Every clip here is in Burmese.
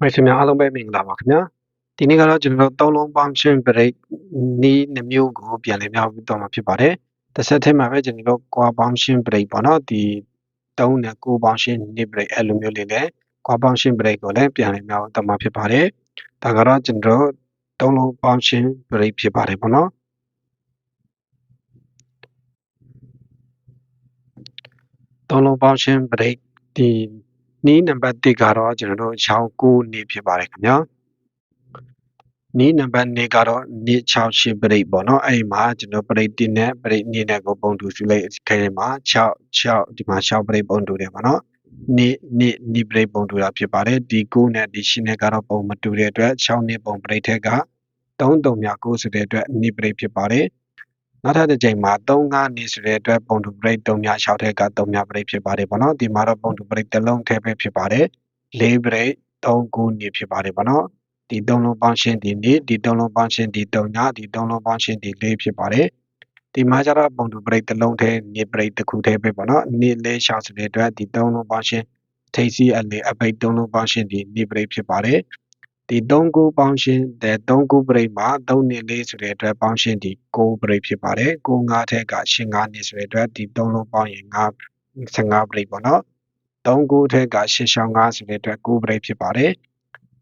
မိတ်ဆွေများအားလုံးပဲမင်္ဂလာပါခင်ဗျာဒီနေ့ကတော့ကျွန်တော်တို့သုံးလုံး function break နီးနှမျိုးကိုပြန်လည်များပြီးတော့မှာဖြစ်ပါတယ်တစ်ဆက်တည်းမှာပဲကျွန်တော်တို့ core function break ပေါ့နော်ဒီ3နဲ့9 function နီး break အဲ့လိုမျိုးလေးနဲ့ core function break ကိုလည်းပြန်လည်များတော့မှာဖြစ်ပါတယ်ဒါကတော့ကျွန်တော်တို့သုံးလုံး function break ဖြစ်ပါတယ်ပေါ့နော်သုံးလုံး function break ဒီ နီးနံပါတ်1ကတော့ကျွန်တော်တို့ချောင်း9နေဖြစ်ပါတယ်ခင်ဗျာနီးနံပါတ်2ကတော့နေ့6ရှင်းပရိတ်ပေါ့နော်အဲ့ဒီမှာကျွန်တော်ပရိတ်1နဲ့ပရိတ်2နဲ့ကိုပုံတူစုလိုက်ခဲမှာ6 6ဒီမှာ6ပရိတ်ပုံတူတယ်ပေါ့နော်နေ့နေ့နေ့ပရိတ်ပုံတူတာဖြစ်ပါတယ်ဒီ9နဲ့ဒီ10နဲ့ကတော့ပုံမတူတဲ့အတွက်6နှစ်ပုံပရိတ်ထက်က3 3မြ9ဆိုတဲ့အတွက်နေ့ပရိတ်ဖြစ်ပါတယ် နောက်ထပ်တစ်ချိန်မှာ3 5နေဆိုတဲ့အတွက်ပုံတူပရိတ်3မြ6ထက်က3မြပရိတ်ဖြစ်ပါတယ်ပေါ့နော်ဒီမှာတော့ပုံတူပရိတ်တစ်လုံးထဲပဲဖြစ်ပါတယ်4ပရိတ်3 9နေဖြစ်ပါတယ်ပေါ့နော်ဒီသုံးလုံးပေါင်းရှင်းဒီနေ့ဒီသုံးလုံးပေါင်းရှင်းဒီ3ညဒီသုံးလုံးပေါင်းရှင်းဒီ4ဖြစ်ပါတယ်ဒီမှာကျတော့ပုံတူပရိတ်တစ်လုံးထဲနေပရိတ်တစ်ခုထဲပဲပေါ့နော်နေလေးရှောက်စတဲ့အတွက်ဒီသုံးလုံးပေါင်းရှင်းထိပ်စီအလေအပိတ်သုံးလုံးပေါင်းရှင်းဒီနေပရိတ်ဖြစ်ပါတယ် ဒီ3ခုပေါင်းရှင်းတဲ့3ခုပရိတ်မှာ3နှစ်လေးဆိုတဲ့အတွက်ပေါင်းရှင်းဒီ6ပရိတ်ဖြစ်ပါတယ်9 5ထက်ကရှင်း9နှစ်ဆိုတဲ့အတွက်ဒီ3လုံးပေါင်းရင်9 15ပရိတ်ပေါ့နော်3ခုထက်ကရှင်းရှောင်း9ဆိုတဲ့အတွက်9ပရိတ်ဖြစ်ပါတယ်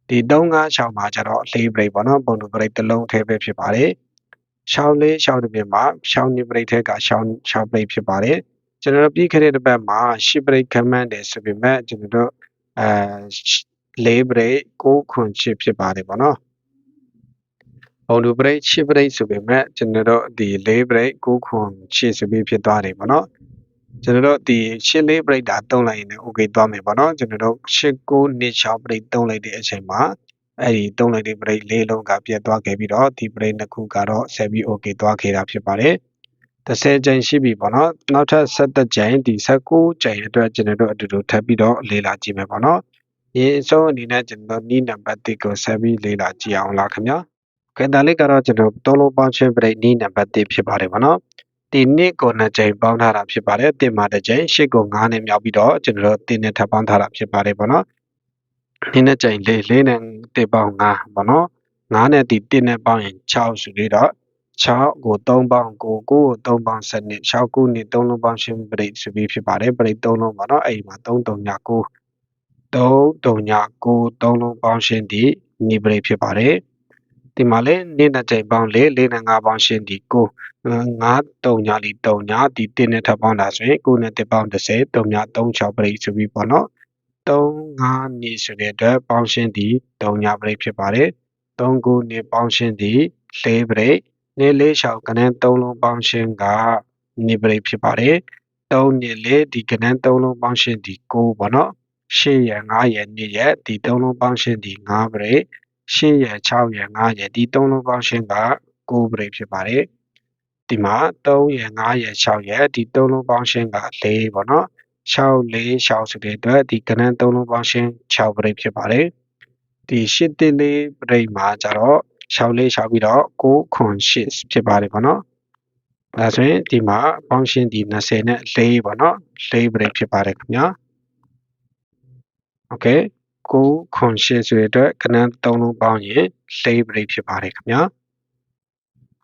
ဒီ356မှာကျတော့၄ break ပေါ့နော်ပုံတူ break တစ်လုံးထဲပဲဖြစ်ပါတယ်ရှောင်းလေးရှောင်းတစ်ပြင်မှာရှောင်းနေ break ထဲကရှောင်းရှောင်း break ဖြစ်ပါတယ်ကျွန်တော်ပြီးခဲ့တဲ့တစ်ပတ်မှာ10 break ခမှန်းတယ်ဆိုပေမဲ့ကျွန်တော်တို့အဲ ၄ break 6ခွန်ချစ်ဖြစ်ပါတယ်ပေါ့နော်ပုံတူ break 10 break ဆိုပေမဲ့ကျွန်တော်တို့ဒီ၄ break 6ခွန်ချစ်ဆိုပြီးဖြစ်သွားတယ်ပေါ့နော်ကျွန်တော်တို့ဒီရှစ်လေး break တာတုံးလိုက်ရင်လည်း okay သွားမယ်ပေါ့နော်ကျွန်တော်တို့ရှစ်ကိုနှစ်6 break တုံးလိုက်တဲ့အချိန်မှာအဲ့ဒီတုံးလိုက်တဲ့ break လေးလုံးကပြတ်သွားခဲ့ပြီးတော့ဒီ break နှစ်ခုကတော့ဆက်ပြီး okay သွားခဲ့တာဖြစ်ပါတယ်30ကြိမ်ရှိပြီပေါ့နော်နောက်ထပ်17ကြိမ်ဒီ19ကြိမ်အတွက်ကျွန်တော်တို့အတူတူထပ်ပြီးတော့လေ့လာကြည့်မယ်ပေါ့နော် ဒီအဆုံးအနေနဲ့ကျွန်တော်နီးနံပါတ်1ကိုဆက်ပြီးလေ့လာကြည့်အောင်လားခင်ဗျာခေတ္တလေးကတော့ကျွန်တော်သုံးလုံးပေါင်းချင်း break နီးနံပါတ်1ဖြစ်ပါတယ်ပေါ့နော်ဒီနှစ်ကိုနှစ်ကြိမ်ပေါင်းထားတာဖြစ်ပါတယ်တင်မှာတစ်ကြိမ်ရှစ်ကို9နဲ့မြောက်ပြီးတော့ကျွန်တော်တို့တင်နဲ့ထပ်ပေါင်းထားတာဖြစ်ပါတယ်ပေါ့နော်ဒီနှစ်ကြိမ်လေးလေးနဲ့တင်ပေါင်း9ပေါ့နော်9နဲ့ဒီတင်နဲ့ပေါင်းရင်6ဆိုပြီးတော့6ကို3ပေါင်း9 9ကို3ပေါင်း7နှစ်6ခုနှစ်3လုံးပေါင်းရှင်းပရိတ်ဆိုပြီးဖြစ်ပါတယ်ပရိတ်3လုံးပေါ့နော်အဲ့ဒီမှာ3 3ည9 3 3ည9 3လုံးပေါင်းရှင်းဒီနိပရိတ်ဖြစ်ပါတယ်ဒီမှာလေနေ့နဲ့ကြိမ်ပေါင်းလေ၄နဲ့၅ပေါင်းရှင်းဒီ9 9 3ညလီ3ညဒီ1နဲ့ထပ်ပေါင်းတာဆိုရင်9နဲ့1ပေါင်း30 3ည3 6ပရိတ်ဆိုပြီးပေါ့နော်3 5နေဆိုတဲ့အတွက်ပေါင်းရှင်းဒီ3ညပရိတ်ဖြစ်ပါတယ်3 9နေပေါင်းရှင်းဒီ4ပရိတ်နေလေးရှောက်ကနန်း3လုံးပေါင်းရှင်းကနေပရိတ်ဖြစ်ပါတယ်3နေလေဒီကနန်း3လုံးပေါင်းရှင်းဒီ9ပေါ့နော် 8ရယ်9ရယ်2ရယ်ဒီ3လုံးပေါင်းရှင်းဒီ9ပရိတ်8ရယ်6ရယ်5ရယ်ဒီ3လုံးပေါင်းရှင်းက9ပရိဖြစ်ပါတယ်ဒီမှာ3ရယ်5ရယ်6ရယ်ဒီ3လုံးပေါင်းရှင်းက4ပေါ့နော်6 4 6ဆိုတဲ့အတွက်ဒီကဏ္ဍ3လုံးပေါင်းရှင်း6ပရိဖြစ်ပါတယ်ဒီ8တိလေးပရိမှာကျတော့6လေး6ပြီးတော့9ခွန်8ဖြစ်ပါတယ်ပေါ့နော်အဲဆိုရင်ဒီမှာပေါင်းရှင်းဒီ20နဲ့4ပေါ့နော်4ပရိဖြစ်ပါတယ်ခင်ဗျာ okay ကိုခွန်ရှင်းဆိုတဲ့အတွက်ကဏ္ဍ၃လုံးပေါင်းရင်၄ပရိဖြစ်ပါတယ်ခင်ဗျာ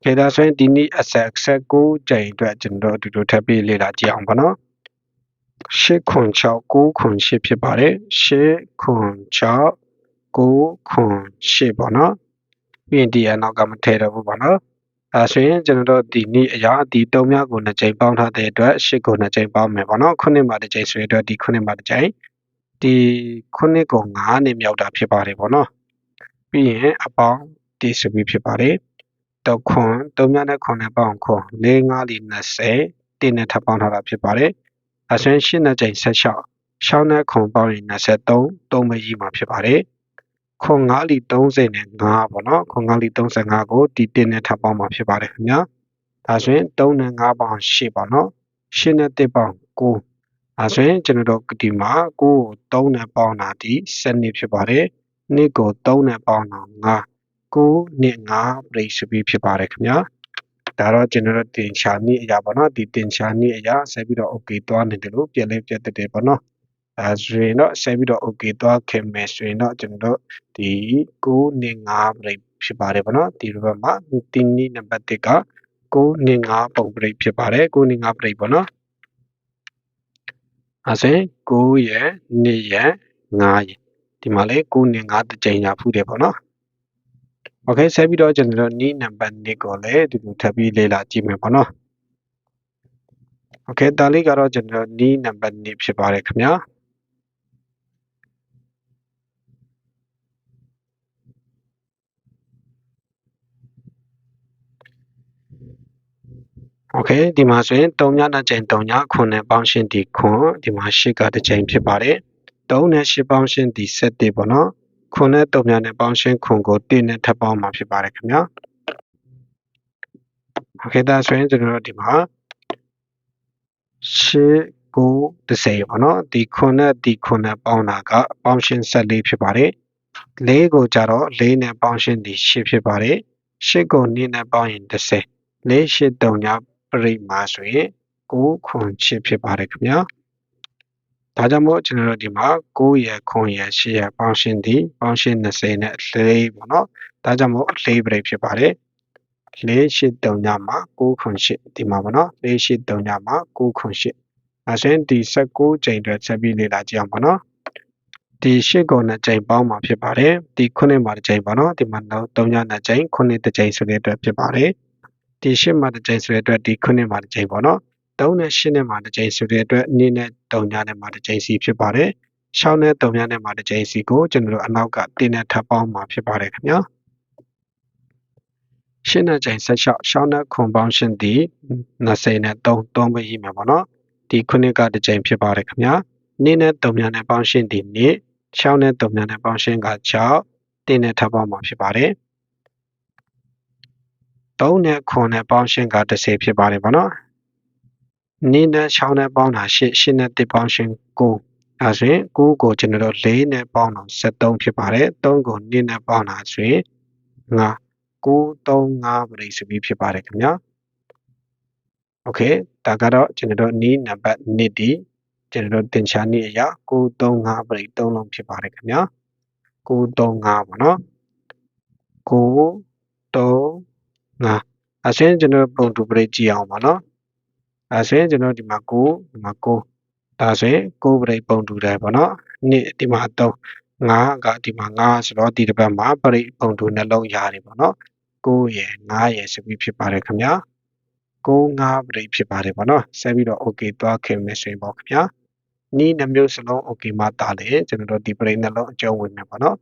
ကဲဒါဆိုရင်ဒီနေ့ asset 16ကြိမ်အတွက်ကျွန်တော်တို့ဒီလိုထပ်ပြီးလေ့လာကြည့်အောင်ပါနော်6ခွန်6 9ခွန်8ဖြစ်ပါတယ်6ခွန်6 9ခွန်8ပေါ့နော်ပြီးရင်ဒီအနောက်ကမထည့်တော့ဘူးပေါ့နော်အဲဆိုရင်ကျွန်တော်တို့ဒီနေ့အရာဒီ၃မျိုးကို2ကြိမ်ပေါင်းထားတဲ့အတွက်8ကို2ကြိမ်ပေါင်းမယ်ပေါ့နော်9မှာ2ကြိမ်ဆိုရင်အတွက်ဒီ9မှာ2ကြိမ် ဒီခုနှစ်ကို9နဲ့မြောက်တာဖြစ်ပါတယ်ပေါ့နော်ပြီးရင်အပေါင်းဒီဆိုပြီးဖြစ်ပါတယ်တခွန်3မြနဲ့ခွန်နဲ့ပေါင်းခွန်4 5လီ20တင်းနဲ့ထပ်ပေါင်းထားတာဖြစ်ပါတယ်အဆွမ်း8နဲ့ချိန်16ရှောင်းနဲ့ခွန်ပေါင်းရင်23 3မကြီးမှာဖြစ်ပါတယ်ခွန်9လီ30နဲ့5ပေါ့နော်ခွန်9လီ35ကိုဒီတင်းနဲ့ထပ်ပေါင်းမှာဖြစ်ပါတယ်ခင်ဗျာဒါဆိုရင်3နဲ့5ပေါင်း8ပေါ့နော်8နဲ့1ပေါင်း9 အဲဆိုရင်ကျွန်တော်တို့ဒီမှာ9ကို3နဲ့ပေါင်းတာဒီ7နှစ်ဖြစ်ပါတယ်။နှစ်ကို3နဲ့ပေါင်းတာ9 9နှစ်9 break ဆိုပြီးဖြစ်ပါတယ်ခင်ဗျာ။ဒါတော့ကျွန်တော်တို့တင်ချာနည်းအရာပေါ့နော်ဒီတင်ချာနည်းအရာဆက်ပြီးတော့ okay သွားနေတယ်လို့ပြန်လဲပြတ်တယ်ပေါ့နော်။ဒါဆိုရင်တော့ဆက်ပြီးတော့ okay သွားခင်မယ်ဆိုရင်တော့ကျွန်တော်တို့ဒီ9နဲ့5 break ဖြစ်ပါတယ်ဗောနော်ဒီဘက်မှာဒီနည်းနံပါတ်1က9နဲ့5ပုံ break ဖြစ်ပါတယ်9နဲ့5 break ဗောနော် အဲဆိုရင်9ရယ်2ရယ်5ရယ်ဒီမှာလေ9နဲ့5တစ်ကြိမ်ညာဖူးတယ်ဗောနော်โอเคဆက်ပြီးတော့ကျွန်တော်တို့နီးနံပါတ်2ကိုလည်းဒီလိုထပ်ပြီးလေ့လာကြည့်မယ်ပေါ့နော်โอเคဒါလေးကတော့ကျွန်တော်နီးနံပါတ်2ဖြစ်ပါတယ်ခင်ဗျာ โอเคဒီမှာဆိုရင်3ည2ကြိမ်3ည9နဲ့ပေါင်းရှင်းဒီ9ဒီမှာ8ကတစ်ကြိမ်ဖြစ်ပါတယ်3နဲ့8ပေါင်းရှင်းဒီ7ပေါ့နော်ခွန်နဲ့တုံများနဲ့ပေါင်းရှင်းခွန်ကို1နဲ့ထပ်ပေါင်းမှာဖြစ်ပါတယ်ခင်ဗျာโอเคဒါဆိုရင်ကျွန်တော်တို့ဒီမှာရှစ်ကို30ပေါ့နော်ဒီခွန်နဲ့ဒီခွန်နဲ့ပေါင်းတာကပေါင်းရှင်း14ဖြစ်ပါတယ်၄ကိုကြတော့၄နဲ့ပေါင်းရှင်းဒီ8ဖြစ်ပါတယ်၈ကို2နဲ့ပေါင်းရင်30၄၈တုံညာ ပရိမာဆိုရင်9ခွန်8ဖြစ်ပါတယ်ခင်ဗျာဒါကြောင့်မို့ကျွန်တော်တို့ဒီမှာ9ရယ်ခွန်ရယ်10ရယ်ပေါင်းရှင်းသည်ပေါင်းရှင်း20နဲ့4ပေါ့နော်ဒါကြောင့်မို့4 break ဖြစ်ပါတယ်4 8 3ညမှာ9ခွန်8ဒီမှာပေါ့နော်4 8 3ညမှာ9ခွန်8အဲဆိုရင်ဒီ19ချိန်အတွက်ဆက်ပြီးလေ့လာကြည့်အောင်ပေါ့နော်ဒီ8ကို2ချိန်ပေါင်းမှာဖြစ်ပါတယ်ဒီ9မှာတစ်ချိန်ပေါ့နော်ဒီမှာတော့3ည2ချိန်9တစ်ချိန်ဆိုတဲ့အတွက်ဖြစ်ပါတယ် ဒီ8မှာတစ်ချိန်ဆိုတဲ့အတွက်ဒီ9မှာတစ်ချိန်ပေါ့နော်3နဲ့8နဲ့မှာတစ်ကြိမ်ဆိုတဲ့အတွက်2နဲ့3ညနဲ့မှာတစ်ကြိမ်စီဖြစ်ပါတယ်။6နဲ့3ညနဲ့မှာတစ်ကြိမ်စီကိုကျွန်တော်တို့အနောက်က1နဲ့ထပ်ပေါင်းမှာဖြစ်ပါတယ်ခင်ဗျာ။ရှင်းတဲ့ကြိမ်16ရှောင်းတဲ့ခွန်ပေါင်းရှင်းသည်20နဲ့3 3ပဲရမှာပေါ့နော်။ဒီခုနှစ်ကတစ်ကြိမ်ဖြစ်ပါတယ်ခင်ဗျာ။2နဲ့3ညနဲ့ပေါင်းရှင်းသည်2 6နဲ့3ညနဲ့ပေါင်းရှင်းက6 1နဲ့ထပ်ပေါင်းမှာဖြစ်ပါတယ်။ 3နဲ့9နဲ့ပေါင်းရှင်းက10ဖြစ်ပါတယ်ပေါ့နော်။နေနဲ့6နဲ့ပေါင်းတာ8 8နဲ့1ပေါင်းရှင်း9အဲဆိုရင်9ကိုကျွန်တော်တို့4နဲ့ပေါင်းတော့73ဖြစ်ပါတယ်။3ကို2နဲ့ပေါင်းတာဆိုရင်9 9 3 5ပြိစပြီးဖြစ်ပါတယ်ခင်ဗျာ။ Okay ဒါကတော့ကျွန်တော်တို့နီးနံပါတ်1ဒီကျွန်တော်တို့သင်္ချာနည်းအရာ935ပြိ3လုံးဖြစ်ပါတယ်ခင်ဗျာ935ပေါ့နော်9 3 935အဲဆိုရင်ကျွန်တော်ပုံတူပရိကြည့်အောင်ပါနော်အဲဆိုရင်ကျွန်တော်ဒီမှာ9ဒီမှာ9ဒါဆိုရင်9ပရိတ်ပုံတူတယ်ပေါ့နော်နှစ်ဒီမှာ3 5ကဒီမှာ5ဆိုတော့ဒီတစ်ပတ်မှာပရိတ်ပုံတူနှလုံးရတယ်ပေါ့နော်9ရယ်5ရယ်ဆိုပြီးဖြစ်ပါတယ်ခင်ဗျာ9 5ပရိတ်ဖြစ်ပါတယ်ပေါ့နော်ဆက်ပြီးတော့ okay သွားခင်မယ်ဆိုရင်ပေါ့ခင်ဗျာနီးနှမျိုးစလုံး okay မှတားလေကျွန်တော်တို့ဒီပရိတ်နှလုံးအကျုံးဝင်မယ်ပေါ့နော်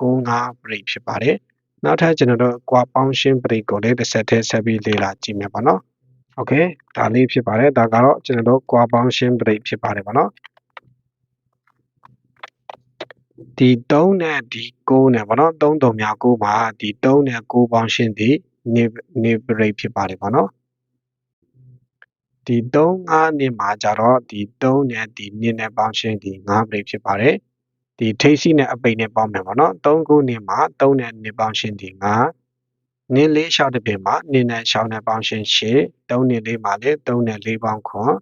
9 5ပရိတ်ဖြစ်ပါတယ် နောက်ထပ်ကျွန်တော်တို့ကွာပေါင်းရှင်းပရိတ်ကိုလည်းတစ်ဆက်တည်းဆက်ပြီးလေ့လာကြည့်မယ်ပေါ့နော်โอเคဒါလေးဖြစ်ပါတယ်ဒါကတော့ကျွန်တော်တို့ core function break ဖြစ်ပါတယ်ဗောနော်ဒီ3နဲ့ဒီ9နဲ့ဗောနော်3 3များ9မှာဒီ3နဲ့9 function ဒီ ne break ဖြစ်ပါတယ်ဗောနော်ဒီ3 5နဲ့မှာကြတော့ဒီ3နဲ့ဒီ2နဲ့ function ဒီ5 break ဖြစ်ပါတယ် ဒီထိပ်စီနဲ့အပိတ်နဲ့ပေါင်းမယ်ဗောနော်3 9နဲ့မှာ3နဲ့2 function ဒီ5နင်းလေးရှောက်တဲ့ပြင်မှာနင်းနဲ့ရှောက်နဲ့ပေါင်းရှင်းရှစ်သုံးနင်းလေးမှာလည်းသုံးနဲ့လေးပေါင်းခွန်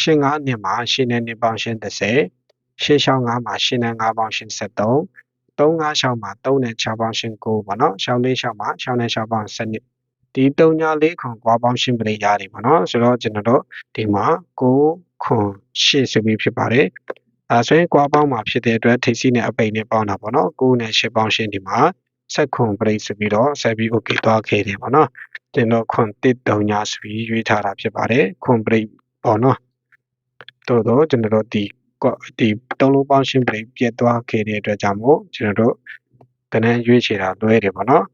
ရှင်းငါးနင်းမှာရှင်းနဲ့နင်းပေါင်းရှင်း30ရှင်းရှောက်ငါးမှာရှင်းနဲ့ငါးပေါင်းရှင်း73သုံးငါးရှောက်မှာသုံးနဲ့6ပေါင်းရှင်း9ပေါ့နော်ရှောက်လေးရှောက်မှာရှောက်နဲ့6ပေါင်း7ဒီတုံညာလေးခွန်ကွာပေါင်းရှင်းပရိရတယ်ပေါ့နော်ဆိုတော့ကျွန်တော်တို့ဒီမှာ9ခွန်8ဆိုပြီးဖြစ်ပါတယ် အဲဆွဲကွာပေါင်းမှာဖြစ်တဲ့အတွက်ထိပ်စီးနဲ့အပိန်နဲ့ပေါင်းတာပေါ့နော်9နဲ့10ပေါင်းရှင်းဒီမှာဆက်ခွန်ပြိတ်ဆိုပြီးတော့ဆက်ပြီး okay သွားခဲ့တယ်ပေါ့နော်ကျွန်တော်ခွန်တစ်တုံညာဆိုပြီးရွေးထားတာဖြစ်ပါတယ်ခွန်ပြိတ်ပေါ့နော်တော်တော့ကျွန်တော်တို့ဒီဒီတုံးလုံးပေါင်းရှင်းပြိတ်ပြတ်သွားခဲ့တဲ့အတွက်ကြောင့်မို့ကျွန်တော်တို့ကနန်းရွေးချယ်တာလွဲတယ်ပေါ့နော်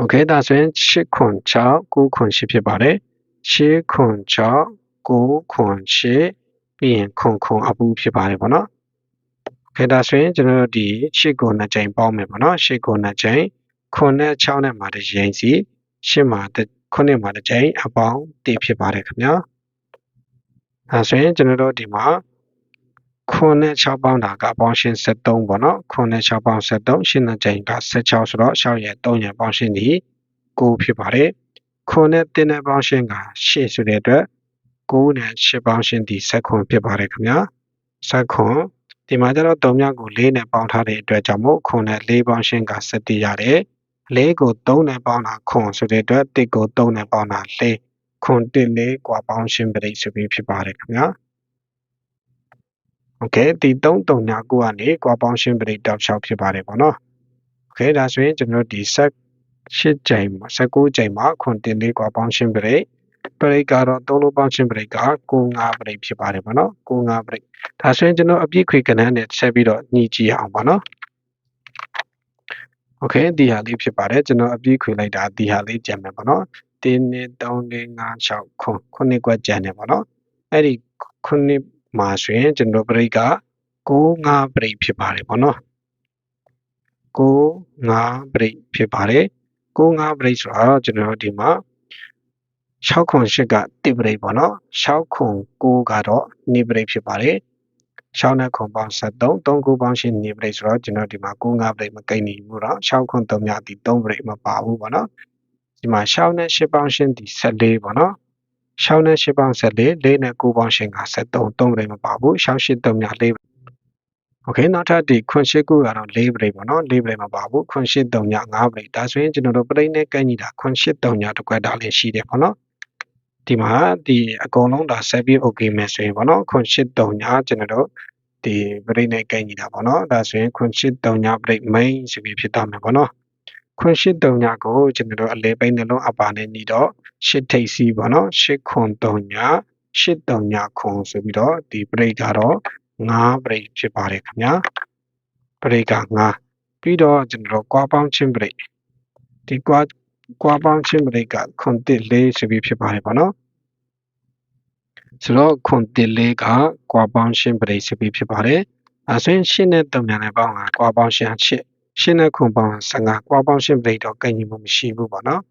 okay ဒါဆိုရင်6ခွန်6 9ခွန်8ဖြစ်ပါတယ်6ခွန်6 9ခွန်8 ပြီးရင်ခွန်ခွန်အပူဖြစ်ပါတယ်ပေါ့နော်ခဲဒါဆိုရင်ကျွန်တော်တို့ဒီရှစ်ကိုနှစ်ကြိမ်ပေါင်းမယ်ပေါ့နော်ရှစ်ကိုနှစ်ကြိမ်ခုနဲ့6နဲ့မှာတစ်ကြိမ်စီရှစ်မှာခုနှစ်မှာတစ်ကြိမ်အပေါင်းတည်ဖြစ်ပါတယ်ခင်ဗျာဒါဆိုရင်ကျွန်တော်တို့ဒီမှာခုနဲ့6ပေါင်းတာကအပေါင်းရှင်း73ပေါ့နော်ခုနဲ့6ပေါင်း73ရှင်းတဲ့ကြိမ်က16ဆိုတော့6ရဲ့3ရဲ့ပေါင်းရှင်းဒီ9ဖြစ်ပါတယ်ခုနဲ့တင်းတဲ့ပေါင်းရှင်းက8ဆိုတဲ့အတွက် 9နဲ့10ပေါင်းရှင်းဒီ7ခွန်ဖြစ်ပါတယ်ခင်ဗျာ ဆက်ခွန်ဒီမှာကျတော့3မြောက်ကို4နဲ့ပေါင်းထားတဲ့အတွက်ကြောင့်မို့ခွန်နဲ့4ပေါင်းရှင်းက17ရတယ်4ကို3နဲ့ပေါင်းတာခွန်ဆိုတဲ့အတွက်1ကို3နဲ့ပေါင်းတာ4ခွန်1 4กว่าပေါင်းရှင်းပရိတ်ဆိုပြီးဖြစ်ပါတယ်ခင်ဗျာโอเคဒီ3 3ည9ကနေกว่าပေါင်းရှင်းပရိတ်တောက်လျှောက်ဖြစ်ပါတယ်ပေါ့နော်โอเคဒါဆိုရင်ကျွန်တော်ဒီဆက်8ကြိမ်19ကြိမ်မှာခွန်1 4กว่าပေါင်းရှင်းပရိ တ်ပရိတ်ကတော့3လုံးပေါင်းရှင်းပရိတ်က9 5ပရိတ်ဖြစ်ပါတယ်ပေါ့နော်9 5ပရိတ်ဒါဆိုရင်ကျွန်တော်အပြည့်ခွေကဏ္ဍနဲ့ဆက်ပြီးတော့ညှိကြည့်အောင်ပါနော်โอเคဒီဟာလေးဖြစ်ပါတယ်ကျွန်တော်အပြည့်ခွေလိုက်တာဒီဟာလေးကြံမယ်ပေါ့နော်1 2 3 4 5 6ခွန်ခုနှစ်ကွက်ကြံတယ်ပေါ့နော်အဲ့ဒီခုနှစ်မှာဆိုရင်ကျွန်တော်ပရိတ်က9 5ပရိတ်ဖြစ်ပါတယ်ပေါ့နော်9 5ပရိတ်ဖြစ်ပါတယ်9 5ပရိတ်ဆိုတော့ကျွန်တော်ဒီမှာ 6ခွန်8ကတိပရိတ်ပေါ့နော်6ခွန်9ကတော့နိပရိတ်ဖြစ်ပါတယ်6နဲ့ခွန်ပေါင်း73 3ခုပေါင်းရှင်းနိပရိတ်ဆိုတော့ကျွန်တော်ဒီမှာ9 5ပရိတ်မကိန်းနေဘူးတော့6ခွန်3ညဒီ3ပရိတ်မပါဘူးပေါ့နော်ဒီမှာ6နဲ့8ပေါင်းရှင်းဒီ14ပေါ့နော်6နဲ့8ပေါင်း14 4နဲ့9ပေါင်းရှင်းက73 3ပရိတ်မပါဘူး6 8 3ည4โอเคနောက်ထပ်ဒီခွန်ရှိခုကတော့၄ပရိပေါ့နော်၄ပရိမပါဘူးခွန်ရှိ3ည5ပရိဒါဆိုရင်ကျွန်တော်တို့ပရိနဲ့ကန့်ညီတာခွန်ရှိ3ညတစ်ခွက်တာလေးရှိတယ်ပေါ့နော် ဒီမှာဒီအကုန်လုံးဒါဆက်ပြီး okay မယ်ဆိုရင်ပေါ့နော်ခွန်ရှိ3ညကျွန်တော်တို့ဒီပရိနဲ့ကန့်ညီတာပေါ့နော်ဒါဆိုရင်ခွန်ရှိ3ညပရိ main ဆိုပြီးဖြစ်တော့မယ်ပေါ့နော်ခွန်ရှိ3ညကိုကျွန်တော်တို့အလဲပိနှလုံးအပါနဲ့ညီတော့ရှစ်ထိပ်စီပေါ့နော်ရှစ်ခွန်3ညရှစ်3ညခွန်ဆိုပြီးတော့ဒီပရိကတော့5ပရိတ်ဖြစ်ပါတယ်ခင်ဗျာပရိတ်က5ပြီးတော့ကျွန်တော်ကွာပေါင်းချင်းပရိတ်ဒီကွာ ကွာပေါင်းချင်းပရိတ်ကခွန်တစ်၄ဆိုပြီးဖြစ်ပါတယ်ပေါ့နော်ဆိုတော့ခွန်တစ်၄ကကွာပေါင်းချင်းပရိတ်ဆိုပြီးဖြစ်ပါတယ်အဲဆိုရင်ရှင်းတဲ့တုံညာနဲ့ပေါင်းတာကွာပေါင်းရှင်းရှင်းရှင်းတဲ့ခွန်ပေါင်း15ကွာပေါင်းရှင်းပရိတ်တော့ကန့်ညီမှုမရှိဘူးပေါ့နော်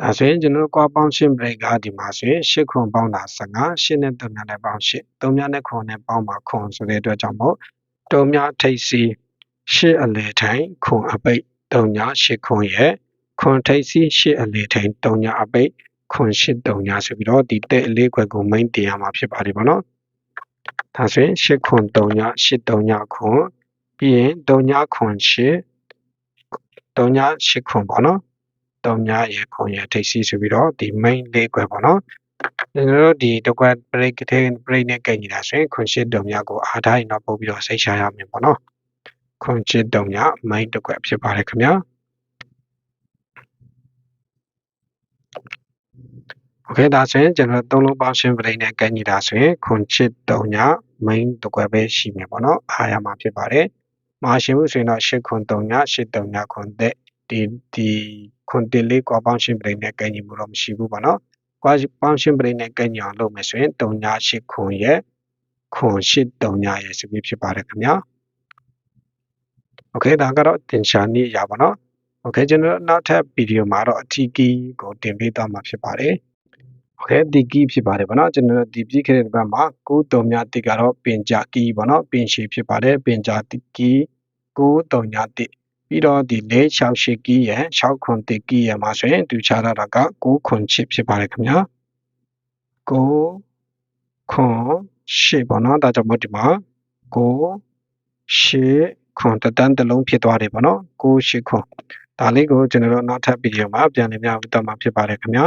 ဒါဆိုရင်ကျွန်တော်ကွာပေါင်းရှင်း break ကဒီမှာဆိုရင်8ခွန်ပေါင်းတာ15 8နဲ့3များနဲ့ပေါင်း8 3များနဲ့ခွန်နဲ့ပေါင်းပါခွန်ဆိုတဲ့အတွက်ကြောင့်မို့တုံများထိပ်စီ8အလဲထိုင်ခွန်အပိတ် 3ညာ8ခွန်ရဲ့ခွန်ထိပ်စီ8အလဲထိုင်3ညာအပိတ်ခွန်8 3ညာဆိုပြီးတော့ဒီတဲ့အလေးခွက်ကို main တင်ရမှာဖြစ်ပါတယ်ဗောနော်ဒါဆိုရင်8ခွန်3ညာ8 3ညာခွန်ပြီးရင်3ညာခွန်8 3ညာ8ခွန်ပေါ့နော်တောင်များရေခွန်ရထိပ်စီးဆိုပြီးတော့ဒီ main လေးခွဲပေါ့နော်ကျွန်တော်တို့ဒီတစ်ခွက် break တဲ့ break နဲ့ကြိုင်နေတာဆိုရင်ခွန်ရှစ်တုံများကိုအားထားရင်တော့ပို့ပြီးတော့စိတ်ရှာရမယ်ပေါ့နော် ခွန်ရှစ်တုံများ main တစ်ခွက်ဖြစ်ပါတယ်ခင်ဗျာโอเคဒါဆိုရင်ကျွန်တော်သုံးလုံးပေါင်းရှင်း break နဲ့ကြိုင်နေတာဆိုရင်ခွန်ရှစ်တုံည main တစ်ခွက်ပဲရှိမယ်ပေါ့နော်အားရမှာဖြစ်ပါတယ်မဟာရှင်မှုဆိုရင်တော့ရှစ်ခွန်တုံညရှစ်တုံညခွန်တဲ့ဒီဒီခွန်တင်လေးကွာပေါင်းရှင်းပရိနဲ့ကန့်ညီမှုတော့မရှိဘူးပေါ့နော်။ကွာပေါင်းရှင်းပရိနဲ့ကန့်ညီအောင်လုပ်မယ်ဆိုရင်3ည8ခွန်ရဲ့ခွန်8 3ညရဲ့ဆိုပြီးဖြစ်ပါတယ်ခင်ဗျာ။ Okay ဒါကတော့တင်ရှာနည်းရပါတော့။ Okay ကျွန်တော်နောက်ထပ်ဗီဒီယိုမှာတော့အထီးကီးကိုတင်ပေးသွားမှာဖြစ်ပါတယ်။ Okay ဒီကီးဖြစ်ပါတယ်ဗောနော်ကျွန်တော်ဒီပြီးခဲ့တဲ့ဘက်မှာ9တုံညတိကတော့ပင်ကြကီးဗောနော်ပင်ရှည်ဖြစ်ပါတယ်ပင်ကြတိကီး9တုံညတိပြီးတော့ဒီ468ကီးရယ်6ခွန်1ကီးရယ်မှာဆိုရင်သူချရတာက9ခွန်ချစ်ဖြစ်ပါတယ်ခင်ဗျာ9ခွန်8ပေါ့နော်ဒါကြောင့်မို့ဒီမှာ9 8 ခွန်တတန်းတစ်လုံးဖြစ်သွားတယ်ပေါ့နော်9 8ခွန်ဒါလေးကိုကျွန်တော်တို့နောက်ထပ်ဗီဒီယိုမှာပြန်လည်များတော့မှာဖြစ်ပါတယ်ခင်ဗျာ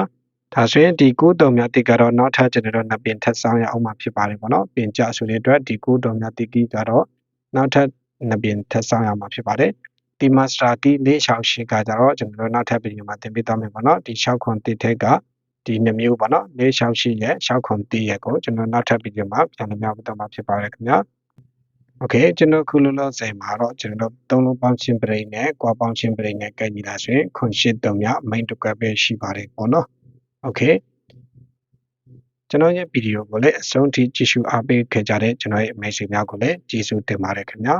ဒါဆိုရင်ဒီ9တုံများတိကတော့နောက်ထပ်ကျွန်တော်တို့နှစ်ပင်ထပ်ဆောင်ရအောင်မှာဖြစ်ပါတယ်ပေါ့နော်ပင်ကြဆိုတဲ့အတွက်ဒီ9တုံများတိကြီးကတော့နောက်ထပ်နှစ်ပင်ထပ်ဆောင်ရမှာဖြစ်ပါတယ်ဒီ master key 468ကကြတော့ကျွန်တော်တို့နောက်ထပ်ဗီဒီယိုမှာသင်ပေးသွားမယ်ပေါ့နော်ဒီ6ခွန်1ထက်ကဒီနှမျိုးပေါ့နော်468ရဲ့6ခွန်1ရဲ့ကိုကျွန်တော်နောက်ထပ်ဗီဒီယိုမှာပြန်လည်များပြတော့မှာဖြစ်ပါတယ်ခင်ဗျာ โอเคကျွန်တော်ခုလောလောဆယ်မှာတော့ကျွန်တော်သုံးလုံးပေါင်းချင်းပရိနဲ့ကွာပေါင်းချင်းပရိနဲ့ကဲညီလာဆိုရင်ခွန်ရှစ်တုံမြ main တစ်ကွက်ပဲရှိပါတယ်ပေါ့နော်โอเคကျွန်တော်ရဲ့ဗီဒီယိုကိုလည်းအဆုံးထိကြည့်ရှုအားပေးခဲ့ကြတဲ့ကျွန်တော်ရဲ့ message များကိုလည်းကျေးဇူးတင်ပါတယ်ခင်ဗျာ